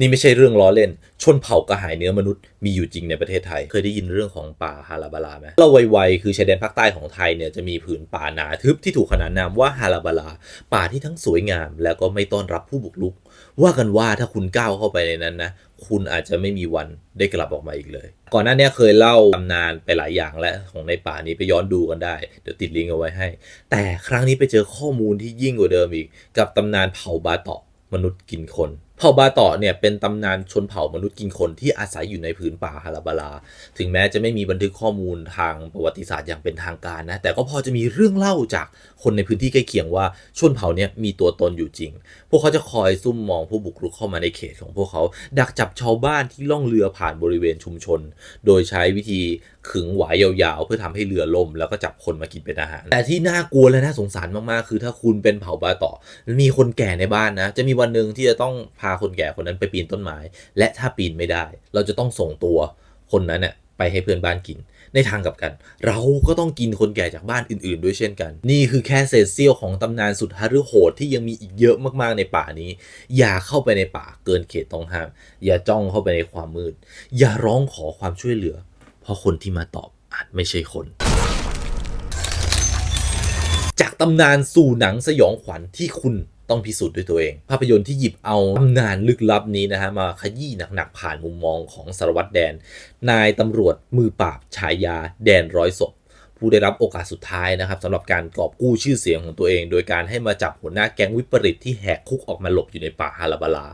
นี่ไม่ใช่เรื่องล้อเล่น ชนเผ่ากระหายเนื้อมนุษย์มีอยู่จริงในประเทศไทย เคยได้ยินเรื่องของป่าฮาราบาลาไหมเราไวๆคือชายแดนภาคใต้ของไทยเนี่ยจะมีผืนป่าหนาทึบที่ถูกขนานนามว่าฮาราบาลา ป่าที่ทั้งสวยงาม แล้วก็ไม่ต้อนรับผู้บุกรุก ว่ากันว่าถ้าคุณก้าวเข้าไปในนั้นนะคุณอาจจะไม่มีวันได้กลับออกมาอีกเลย ก่อนหน้านี้เคยเล่าตำนานไปหลายอย่างแล้วของในป่านี้ไปย้อนดูกันได้ เดี๋ยวติดลิงก์เอาไว้ให้ แต่ครั้งนี้ไปเจอข้อมูลที่ยิ่งกว่าเดิมอีก กับตำนานเผ่าบาเตาะมนุษย์กินคน เผ่าบาเตาะเนี่ยเป็นตำนานชนเผ่ามนุษย์กินคนที่อาศัยอยู่ในผืนป่าฮาราบาลา ถึงแม้จะไม่มีบันทึกข้อมูลทางประวัติศาสตร์อย่างเป็นทางการนะ แต่ก็พอจะมีเรื่องเล่าจากคนในพื้นที่ใกล้เคียงว่าชนเผ่าเนี่ยมีตัวตนอยู่จริง พวกเขาจะคอยซุ่มมองผู้บุกรุกเข้ามาในเขตของพวกเขา ดักจับชาวบ้านที่ล่องเรือผ่านบริเวณชุมชน โดยใช้วิธีขึงหวายยาวๆ เพื่อทำให้เรือล่มแล้วก็จับคนมากินเป็นอาหาร แต่ที่น่ากลัวและน่าสงสารมากๆ คือถ้าคุณเป็นเผ่าบาเตาะมีคนแก่ในบ้านนะ จะมีวันหนึ่งที่จะต้องพาาคนแก่คนนั้นไปปีนต้นไม้ และถ้าปีนไม่ได้ เราจะต้องส่งตัวคนนั้นเนี่ยไปให้เพื่อนบ้านกิน ในทางกลับกัน เราก็ต้องกินคนแก่จากบ้านอื่น ๆ ด้วยเช่นกัน นี่คือแค่เศษเสี้ยวของตำนานสุดฮารุโหดที่ยังมีอีกเยอะมากๆในป่านี้ อย่าเข้าไปในป่าเกินเขตต้องห้าม อย่าจ้องเข้าไปในความมืด อย่าร้องขอความช่วยเหลือ เพราะคนที่มาตอบอาจไม่ใช่คนจากตำนานสู่หนังสยองขวัญที่คุณ ต้องพิสูจน์ด้วยตัวเอง ภาพยนตร์ที่หยิบเอาตำนานลึกลับนี้นะฮะมาขยี้หนักๆผ่านมุมมองของสารวัตรแดน นายตำรวจมือปราบฉายาแดนร้อยศพผู้ได้รับโอกาสสุดท้ายนะครับสำหรับการกอบกู้ชื่อเสียงของตัวเอง โดยการให้มาจับหัวหน้าแก๊งวิปริตที่แหกคุกออกมาหลบอยู่ในป่าฮาราบาลา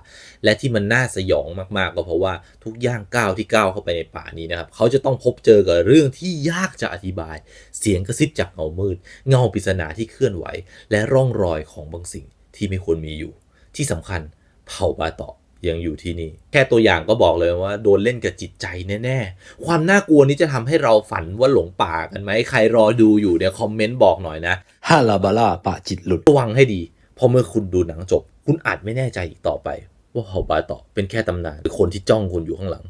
และที่มันน่าสยองมากๆ ก็เพราะว่าทุกย่างก้าวที่ก้าวเข้าไปในป่านี้นะครับ เขาจะต้องพบเจอกับเรื่องที่ยากจะอธิบาย เสียงกระซิบจากเงามืด เงาปริศนาที่เคลื่อนไหว และร่องรอยของบางสิ่ง ที่ไม่ควรมีอยู่ ที่สำคัญเผ่าบาเตาะยังอยู่ที่นี่ แค่ตัวอย่างก็บอกเลยว่าโดนเล่นกับจิตใจแน่ๆ ความน่ากลัวนี้จะทำให้เราฝันว่าหลงป่ากันไหมใครรอดูอยู่เนี่ยคอมเมนต์บอกหน่อยนะฮาลาบาลาป่าจิตหลุดระวังให้ดีเพราะเมื่อคุณดูหนังจบ คุณอาจไม่แน่ใจอีกต่อไป ว่าเผ่าบาเตาะเป็นแค่ตำนานหรือคนที่จ้องคุณอยู่ข้างหลัง